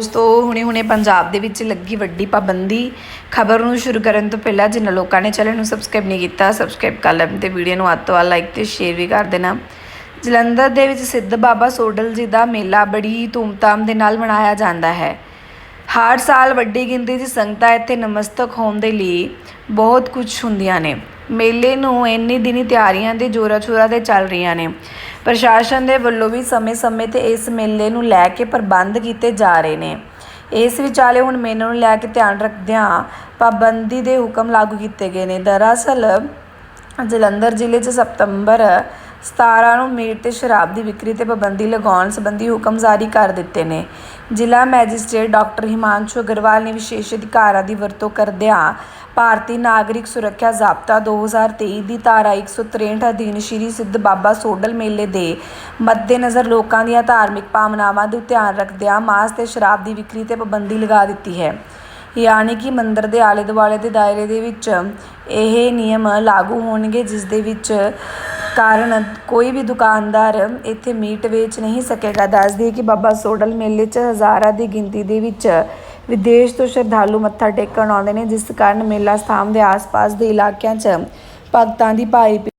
ਦੋਸਤੋ ਹੁਣੇ ਹੁਣੇ ਪੰਜਾਬ ਦੇ ਵਿੱਚ ਲੱਗੀ ਵੱਡੀ ਪਾਬੰਦੀ। ਖਬਰ ਨੂੰ ਸ਼ੁਰੂ ਕਰਨ ਤੋਂ ਪਹਿਲਾਂ ਜਿਨ੍ਹਾਂ ਲੋਕਾਂ ਨੇ ਚੈਨਲ ਨੂੰ ਸਬਸਕ੍ਰਾਈਬ ਨਹੀਂ ਕੀਤਾ ਸਬਸਕ੍ਰਾਈਬ ਕਰ ਲੈਣ ਤੇ ਵੀਡੀਓ ਨੂੰ ਅੱਧ ਤੋਂ ਵੱਧ ਲਾਈਕ ਤੇ ਸ਼ੇਅਰ ਵੀ ਕਰ ਦੇਣਾ। ਜਲੰਧਰ ਦੇ ਵਿੱਚ ਸਿੱਧ ਬਾਬਾ ਸੋਡਲ ਜੀ ਦਾ ਮੇਲਾ ਬੜੀ ਧੂਮਧਾਮ ਦੇ ਨਾਲ ਮਨਾਇਆ ਜਾਂਦਾ ਹੈ। ਹਰ ਸਾਲ ਵੱਡੀ ਗਿਣਤੀ 'ਚ ਸੰਗਤਾਂ ਇੱਥੇ ਨਮਸਤਕ ਹੋਣ ਦੇ ਲਈ ਬਹੁਤ ਕੁਝ ਹੁੰਦੀਆਂ ਨੇ। ਮੇਲੇ ਨੂੰ ਇੰਨੀ ਦਿਨੀ ਤਿਆਰੀਆਂ ਦੇ ਜੋਰਾ ਸ਼ੋਰਾਂ ਤੇ ਚੱਲ ਰਹੀਆਂ ਨੇ। ਪ੍ਰਸ਼ਾਸਨ ਦੇ ਵੱਲੋਂ ਵੀ ਸਮੇਂ-ਸਮੇਂ ਤੇ ਇਸ ਮੇਲੇ ਨੂੰ ਲੈ ਕੇ ਪ੍ਰਬੰਧ ਕੀਤੇ ਜਾ ਰਹੇ ਨੇ। ਇਸ ਵਿਚਾਲੇ ਹੁਣ ਮੇਲੇ ਨੂੰ ਲੈ ਕੇ ਧਿਆਨ ਰੱਖਦਿਆਂ ਪਾਬੰਦੀ ਦੇ ਹੁਕਮ ਲਾਗੂ ਕੀਤੇ ਗਏ ਨੇ। ਦਰਅਸਲ ਜਲੰਧਰ ਜ਼ਿਲ੍ਹੇ 'ਚ ਸਤੰਬਰ 17 ਨੂੰ ਮੀਟ ਤੇ ਸ਼ਰਾਬ ਦੀ ਵਿਕਰੀ ਤੇ ਪਾਬੰਦੀ ਲਗਾਉਣ ਸੰਬੰਧੀ ਹੁਕਮ ਜਾਰੀ ਕਰ ਦਿੱਤੇ ਨੇ। ਜ਼ਿਲ੍ਹਾ ਮੈਜਿਸਟ੍ਰੇਟ ਡਾਕਟਰ ਹਿਮਾਂਸ਼ੂ ਅਗਰਵਾਲ ਨੇ ਵਿਸ਼ੇਸ਼ ਅਧਿਕਾਰਾਂ ਦੀ ਵਰਤੋਂ ਕਰਦਿਆਂ ਭਾਰਤੀ ਨਾਗਰਿਕ ਸੁਰੱਖਿਆ ਜ਼ਾਬਤਾ 2023 ਦੀ ਧਾਰਾ 163 ਅਧੀਨ ਸ਼੍ਰੀ ਸਿੱਧ ਬਾਬਾ ਸੋਡਲ ਮੇਲੇ ਦੇ ਮੱਦੇਨਜ਼ਰ ਲੋਕਾਂ ਦੀਆਂ ਧਾਰਮਿਕ ਭਾਵਨਾਵਾਂ ਦਾ ਧਿਆਨ ਰੱਖਦਿਆਂ ਮਾਸ ਤੇ ਸ਼ਰਾਬ ਦੀ ਵਿਕਰੀ ਤੇ ਪਾਬੰਦੀ ਲਗਾ ਦਿੱਤੀ ਹੈ। ਯਾਨੀ ਕਿ ਮੰਦਰ ਦੇ ਆਲੇ ਦੁਆਲੇ ਦੇ ਦਾਇਰੇ ਦੇ ਵਿੱਚ ਇਹ ਨਿਯਮ ਲਾਗੂ ਹੋਣਗੇ, ਜਿਸ ਦੇ ਵਿੱਚ ਕਾਰਨ ਕੋਈ ਵੀ ਦੁਕਾਨਦਾਰ ਇੱਥੇ ਮੀਟ ਵੇਚ ਨਹੀਂ ਸਕੇਗਾ। ਦੱਸ ਦਈਏ ਕਿ ਬਾਬਾ ਸੋਡਲ ਮੇਲੇ 'ਚ ਹਜ਼ਾਰਾਂ ਦੀ ਗਿਣਤੀ ਦੇ ਵਿੱਚ ਵਿਦੇਸ਼ ਤੋਂ ਸ਼ਰਧਾਲੂ ਮੱਥਾ ਟੇਕਣ ਆਉਂਦੇ ਨੇ, ਜਿਸ ਕਾਰਨ ਮੇਲਾ ਸਥਾਨ ਦੇ ਆਸ-ਪਾਸ ਦੇ ਇਲਾਕਿਆਂ 'ਚ ਭਗਤਾਂ ਦੀ ਭਾਈ